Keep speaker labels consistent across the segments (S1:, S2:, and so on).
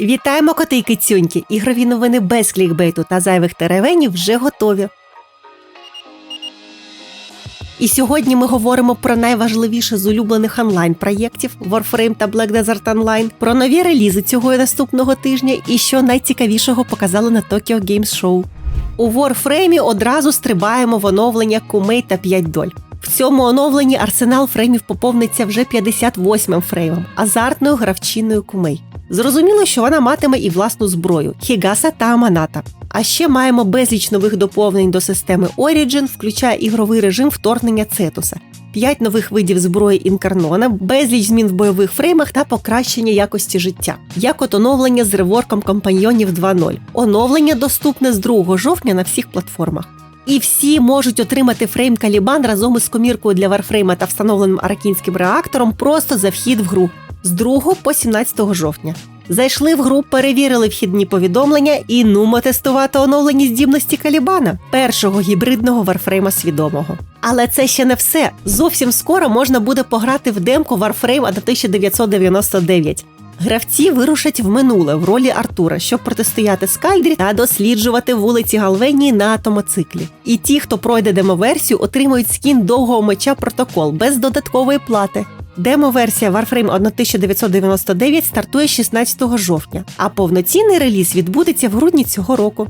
S1: Вітаємо коти й кицюньки! Ігрові новини без клікбейту та зайвих теревенів вже готові. І сьогодні ми говоримо про найважливіше з улюблених онлайн-проєктів Warframe та Black Desert Online, про нові релізи цього і наступного тижня і що найцікавішого показали на Tokyo Games Show. У Warframe одразу стрибаємо в оновлення Кумей та 5 доль. В цьому оновленні арсенал фреймів поповниться вже 58-м фреймом, азартною гравчиною Кумей. Зрозуміло, що вона матиме і власну зброю Хігаса та Аманата. А ще маємо безліч нових доповнень до системи Origin, включає ігровий режим вторгнення Цетуса, п'ять нових видів зброї інкарнона, безліч змін в бойових фреймах та покращення якості життя, як от оновлення з реворком компаньйонів 2.0. Оновлення доступне з 2 жовтня на всіх платформах. І всі можуть отримати фрейм Калібан разом із коміркою для варфрейма та встановленим аракінським реактором просто за вхід в гру з 2 по 17 жовтня. Зайшли в гру, перевірили вхідні повідомлення і нумо тестувати оновлені здібності Калібана, першого гібридного варфрейма свідомого. Але це ще не все. Зовсім скоро можна буде пограти в демку Warframe 1999. Гравці вирушать в минуле в ролі Артура, щоб протистояти Скальдрі та досліджувати вулиці Галвенії на атомоциклі. І ті, хто пройде демоверсію, отримують скін довгого меча протокол без додаткової плати. Демо-версія Warframe 1999 стартує 16 жовтня, а повноцінний реліз відбудеться в грудні цього року.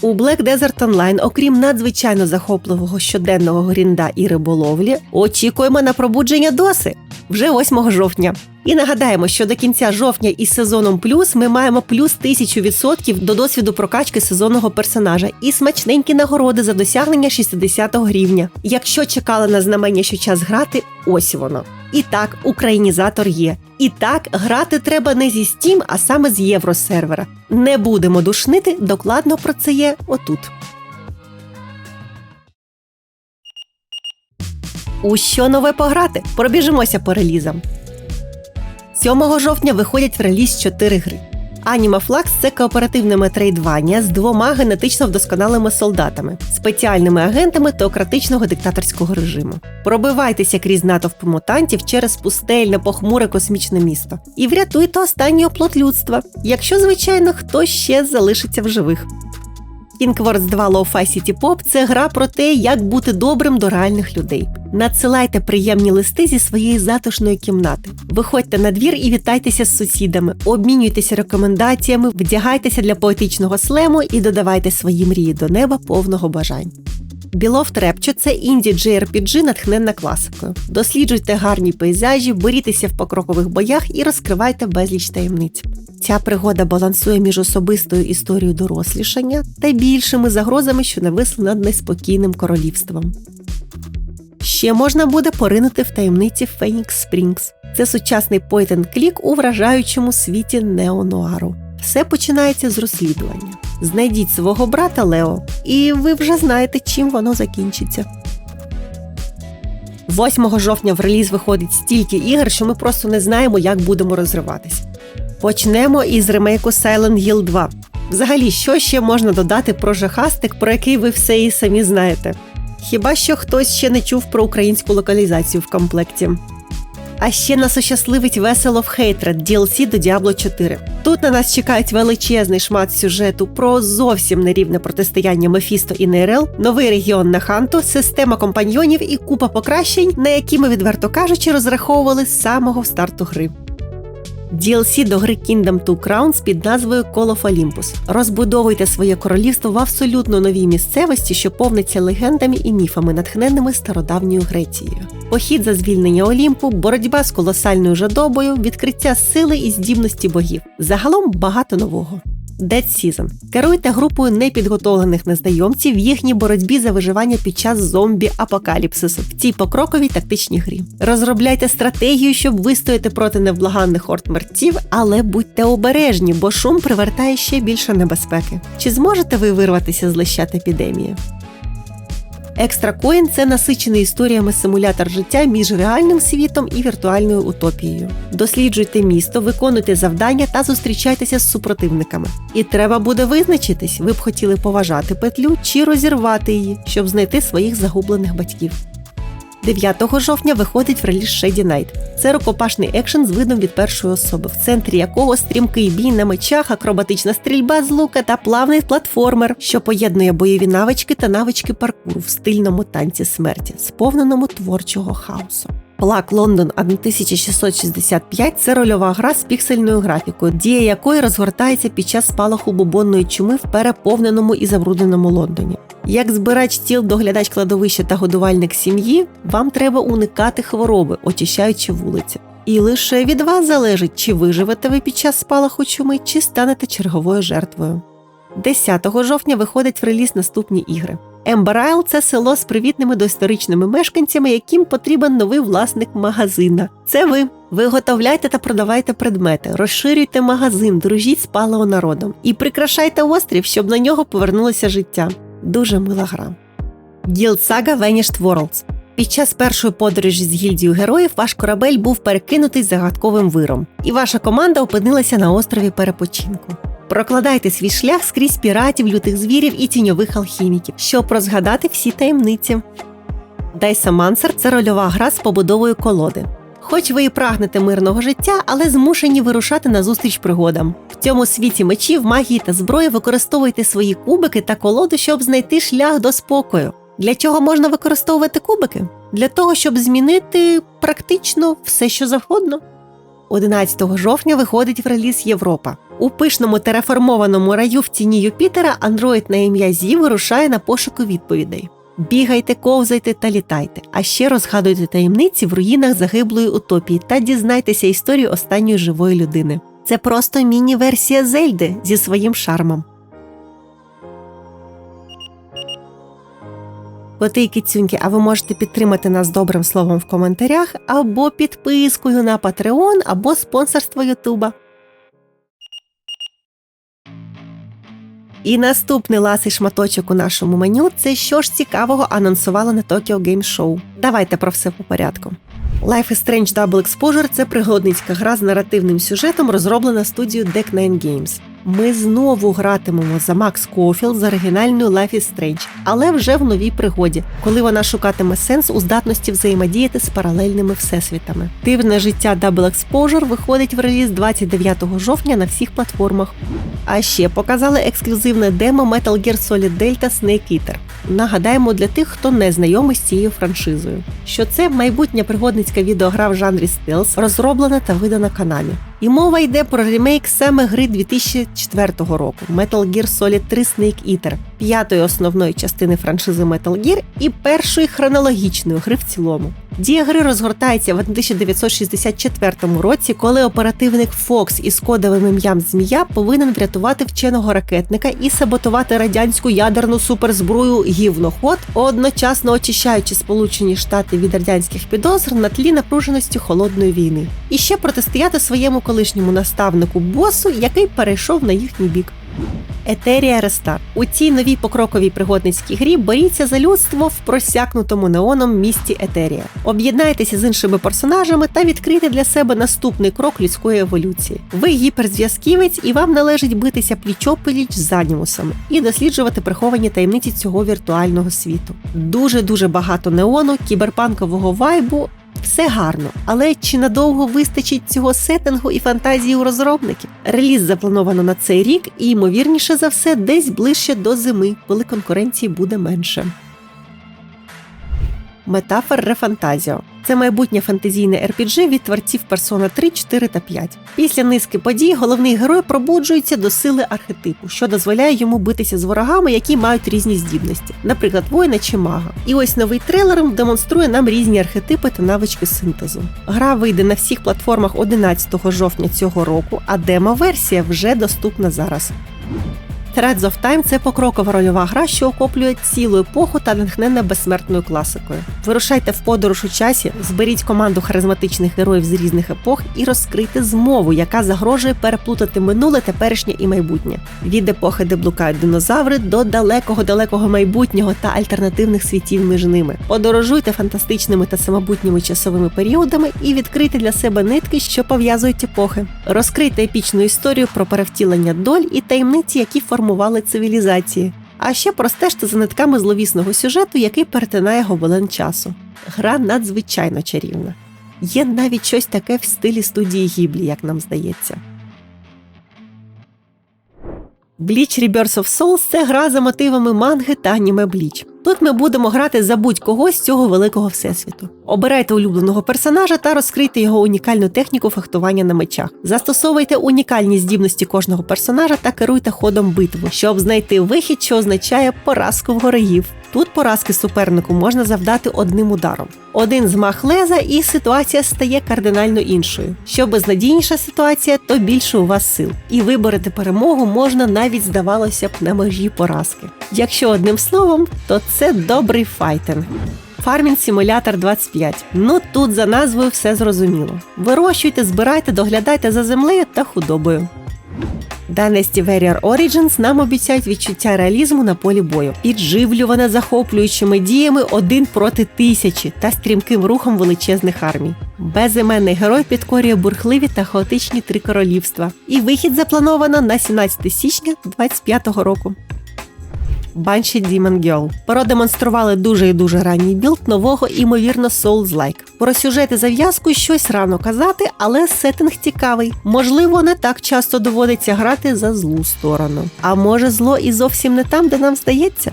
S1: У Black Desert Online, окрім надзвичайно захопливого щоденного грінда і риболовлі, очікуємо на пробудження доси вже 8 жовтня. І нагадаємо, що до кінця жовтня із сезоном плюс ми маємо плюс 1000% до досвіду прокачки сезонного персонажа і смачненькі нагороди за досягнення 60 рівня. Якщо чекали на знамення, що час грати, ось воно. І так, українізатор є. І так, грати треба не зі Steam, а саме з євросервера. Не будемо душнити, докладно про це є отут. У що нове пограти? Пробіжимося по релізам. 7 жовтня виходять в реліз 4 гри. Flux – це кооперативне трейдвання з двома генетично вдосконалими солдатами, спеціальними агентами теократичного диктаторського режиму. Пробивайтеся крізь натовп мутантів через пустельне, похмуре космічне місто і врятуйте останній оплот людства, якщо, звичайно, хтось ще залишиться в живих. King Wars 2 Lo-Fi Pop – це гра про те, як бути добрим до реальних людей. Надсилайте приємні листи зі своєї затишної кімнати. Виходьте на двір і вітайтеся з сусідами, обмінюйтеся рекомендаціями, вдягайтеся для поетичного слему і додавайте свої мрії до неба повного бажань. Beloved Rapture – це інді JRPG, натхненна класикою. Досліджуйте гарні пейзажі, борітеся в покрокових боях і розкривайте безліч таємниць. Ця пригода балансує між особистою історією дорослішання та більшими загрозами, що нависли над неспокійним королівством. Ще можна буде поринути в таємниці Phoenix Springs. Це сучасний point клік у вражаючому світі неонуару. Все починається з розслідування. Знайдіть свого брата Лео, і ви вже знаєте, чим воно закінчиться. 8 жовтня в реліз виходить стільки ігор, що ми просто не знаємо, як будемо розриватись. Почнемо із ремейку Silent Hill 2. Взагалі, що ще можна додати про жахастик, про який ви все і самі знаєте? Хіба що хтось ще не чув про українську локалізацію в комплекті. А ще нас ощасливить весело в Hatred DLC до Diablo 4. Тут на нас чекають величезний шмат сюжету про зовсім нерівне протистояння Мефісто і Нейрел, новий регіон на Ханту, система компаньйонів і купа покращень, на які ми, відверто кажучи, розраховували з самого старту гри. DLC до гри Kingdom Two Crowns під назвою Call of Olympus. Розбудовуйте своє королівство в абсолютно новій місцевості, що повниться легендами і міфами, натхненними стародавньою Грецією. Похід за звільнення Олімпу, боротьба з колосальною жадобою, відкриття сили і здібності богів. Загалом багато нового. Dead Season. Керуйте групою непідготовлених незнайомців в їхній боротьбі за виживання під час зомбі-апокаліпсису в цій покроковій тактичній грі. Розробляйте стратегію, щоб вистояти проти невблаганних орд мерців, але будьте обережні, бо шум привертає ще більше небезпеки. Чи зможете ви вирватися з лищат епідемії? Екстра Коін це насичений історіями симулятор життя між реальним світом і віртуальною утопією. Досліджуйте місто, виконуйте завдання та зустрічайтеся з супротивниками. І треба буде визначитись, ви б хотіли поважати петлю чи розірвати її, щоб знайти своїх загублених батьків. 9 жовтня виходить в реліз Shady Night. Це рукопашний екшен з видом від першої особи, в центрі якого стрімкий бій на мечах, акробатична стрільба з лука та плавний платформер, що поєднує бойові навички та навички паркуру в стильному танці смерті, сповненому творчого хаосу. Плак Лондон 1665 це рольова гра з піксельною графікою, дія якої розгортається під час спалаху бубонної чуми в переповненому і забрудненому Лондоні. Як збирач тіл, доглядач кладовища та годувальник сім'ї, вам треба уникати хвороби, очищаючи вулиці. І лише від вас залежить, чи виживете ви під час спалаху чуми, чи станете черговою жертвою. 10 жовтня виходять в реліз наступні ігри. Ембер Айл – це село з привітними доісторичними мешканцями, яким потрібен новий власник магазина. Це ви. Виготовляйте та продавайте предмети, розширюйте магазин, дружіть з палеонародом і прикрашайте острів, щоб на нього повернулося життя. Дуже мила гра. Saga Vanished Worlds під час першої подорожі з гільдією героїв ваш корабель був перекинутий загадковим виром, і ваша команда опинилася на острові перепочинку. Прокладайте свій шлях скрізь піратів, лютих звірів і тіньових алхіміків, щоб розгадати всі таємниці. Дайсамансер це рольова гра з побудовою колоди. Хоч ви і прагнете мирного життя, але змушені вирушати назустріч пригодам. В цьому світі мечів, магії та зброї використовуйте свої кубики та колоду, щоб знайти шлях до спокою. Для чого можна використовувати кубики? Для того, щоб змінити практично все, що завгодно. 11 жовтня виходить в реліз Європа. У пишному тереформованому раю в тіні Юпітера андроїд на ім'я Зі вирушає на пошуки відповідей. Бігайте, ковзайте та літайте, а ще розгадуйте таємниці в руїнах загиблої утопії та дізнайтеся історію останньої живої людини. Це просто міні-версія Зельди зі своїм шармом. Коти і кицюньки, а ви можете підтримати нас добрим словом в коментарях або підпискою на Patreon, або спонсорство Ютуба. І наступний ласий шматочок у нашому меню це що ж цікавого анонсувало на Tokyo Game Show. Давайте про все по порядку. Life is Strange Double Exposure – це пригодницька гра з наративним сюжетом, розроблена студією Deck Nine Games. Ми знову гратимемо за Макс Кофілд з оригінальною Life is Strange, але вже в новій пригоді, коли вона шукатиме сенс у здатності взаємодіяти з паралельними всесвітами. Дивне життя Double Exposure виходить в реліз 29 жовтня на всіх платформах. А ще показали ексклюзивне демо Metal Gear Solid Delta Snake Eater. Нагадаємо для тих, хто не знайомий з цією франшизою, що це майбутня пригодницька відеогра в жанрі стелс, розроблена та видана каналі. І мова йде про ремейк саме гри 2004 року. Metal Gear Solid 3 Snake Eater, п'ятої основної частини франшизи Metal Gear і першої хронологічної гри в цілому. Дія гри розгортається в 1964 році, коли оперативник Фокс із кодовим ім'ям Змія повинен врятувати вченого ракетника і саботувати радянську ядерну суперзброю гівноход, одночасно очищаючи Сполучені Штати від радянських підозр на тлі напруженості холодної війни, і ще протистояти своєму колишньому наставнику босу, який перейшов на їхній бік. Етерія Рестар у цій новій покроковій пригодницькій грі боріться за людство в просякнутому неоном місті Етерія. Об'єднайтеся з іншими персонажами та відкрийте для себе наступний крок людської еволюції. Ви гіперзв'язківець, і вам належить битися пліч-опліч з анімусами і досліджувати приховані таємниці цього віртуального світу. Дуже дуже багато неону, кіберпанкового вайбу. Все гарно, але чи надовго вистачить цього сеттингу і фантазії у розробників? Реліз заплановано на цей рік і, ймовірніше за все, десь ближче до зими, коли конкуренції буде менше. Метафор Рефантазіо це майбутнє фантазійне RPG від творців Persona 3, 4 та 5. Після низки подій головний герой пробуджується до сили архетипу, що дозволяє йому битися з ворогами, які мають різні здібності, наприклад, воїна чи мага. І ось новий трейлер демонструє нам різні архетипи та навички синтезу. Гра вийде на всіх платформах 11 жовтня цього року, а демо-версія вже доступна зараз. Threads of Time – це покрокова рольова гра, що охоплює цілу епоху та натхнена безсмертною класикою. Вирушайте в подорож у часі, зберіть команду харизматичних героїв з різних епох і розкрийте змову, яка загрожує переплутати минуле, теперішнє і майбутнє. Від епохи, де блукають динозаври, до далекого-далекого майбутнього та альтернативних світів між ними. Подорожуйте фантастичними та самобутніми часовими періодами і відкрийте для себе нитки, що пов'язують епохи. Розкрийте епічну історію про перевтілення доль і таємниці, які формують формували цивілізації. А ще простежте за нитками зловісного сюжету, який перетинає гобелен часу. Гра надзвичайно чарівна. Є навіть щось таке в стилі студії Гіблі, як нам здається. Bleach Rebirth of Souls – це гра за мотивами манги та аніме Bleach. Тут ми будемо грати за будь-кого з цього великого всесвіту. Обирайте улюбленого персонажа та розкрийте його унікальну техніку фехтування на мечах. Застосовуйте унікальні здібності кожного персонажа та керуйте ходом битви, щоб знайти вихід, що означає поразку ворогів. Тут поразки супернику можна завдати одним ударом. Один змах леза, і ситуація стає кардинально іншою. Що безнадійніша ситуація, то більше у вас сил. І виборити перемогу можна навіть, здавалося б, на межі поразки. Якщо одним словом, то це добрий файтинг. Farming Simulator 25. Ну тут за назвою все зрозуміло. Вирощуйте, збирайте, доглядайте за землею та худобою. Dynasty Warrior Origins нам обіцяють відчуття реалізму на полі бою, підживлюване захоплюючими діями один проти тисячі та стрімким рухом величезних армій. Безіменний герой підкорює бурхливі та хаотичні три королівства. І вихід заплановано на 17 січня 2025 року. Banshee Demon Girl. Продемонстрували дуже і дуже ранній білд нового, імовірно, Souls-like. Про сюжет і зав'язку щось рано казати, але сеттинг цікавий. Можливо, не так часто доводиться грати за злу сторону. А може зло і зовсім не там, де нам здається?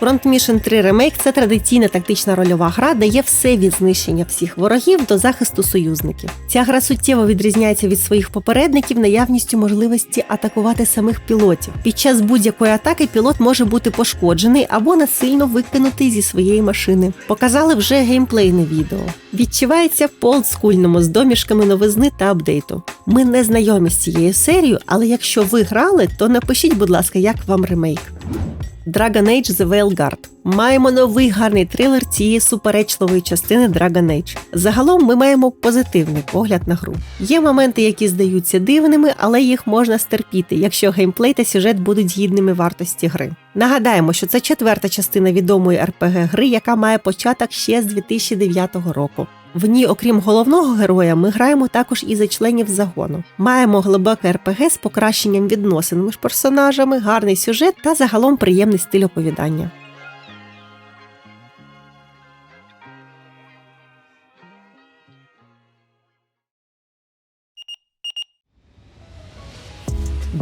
S1: Front Mission 3 Remake – це традиційна тактична рольова гра, де є все від знищення всіх ворогів до захисту союзників. Ця гра суттєво відрізняється від своїх попередників наявністю можливості атакувати самих пілотів. Під час будь-якої атаки пілот може бути пошкоджений або насильно викинутий зі своєї машини. Показали вже геймплейне відео. Відчувається по олдскульному з домішками новизни та апдейту. Ми не знайомі з цією серією, але якщо ви грали, то напишіть, будь ласка, як вам ремейк. Dragon Age The Veilguard. Маємо новий гарний трилер цієї суперечливої частини Dragon Age. Загалом ми маємо позитивний погляд на гру. Є моменти, які здаються дивними, але їх можна стерпіти, якщо геймплей та сюжет будуть гідними вартості гри. Нагадаємо, що це четверта частина відомої RPG гри, яка має початок ще з 2009 року. В ній, окрім головного героя, ми граємо також і за членів загону. Маємо глибоке РПГ з покращенням відносин між персонажами, гарний сюжет та загалом приємний стиль оповідання.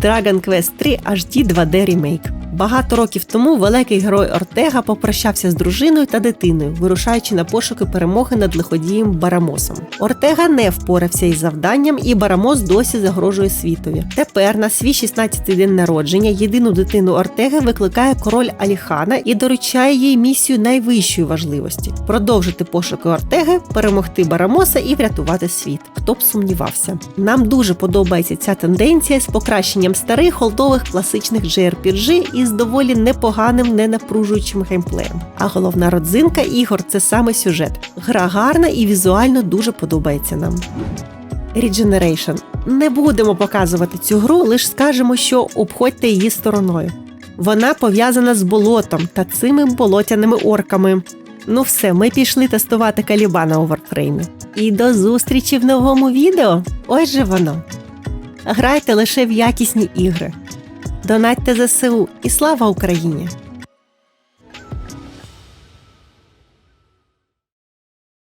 S1: Dragon Quest 3 HD 2D Remake. Багато років тому великий герой Ортега попрощався з дружиною та дитиною, вирушаючи на пошуки перемоги над лиходієм Барамосом. Ортега не впорався із завданням, і Барамос досі загрожує світові. Тепер на свій 16-й день народження єдину дитину Ортеги викликає король Аліхана і доручає їй місію найвищої важливості продовжити пошуки Ортеги, перемогти Барамоса і врятувати світ. Хто б сумнівався. Нам дуже подобається ця тенденція з покращенням старих холдових класичних JRPG із доволі непоганим, ненапружуючим геймплеєм. А головна родзинка ігор це саме сюжет. Гра гарна і візуально дуже подобається нам. Regeneration. Не будемо показувати цю гру, лише скажемо, що обходьте її стороною. Вона пов'язана з болотом та цими болотяними орками. Ну все, ми пішли тестувати калібана у варфреймі. І до зустрічі в новому відео. Ось же воно. Грайте лише в якісні ігри. Донатьте ЗСУ і слава Україні!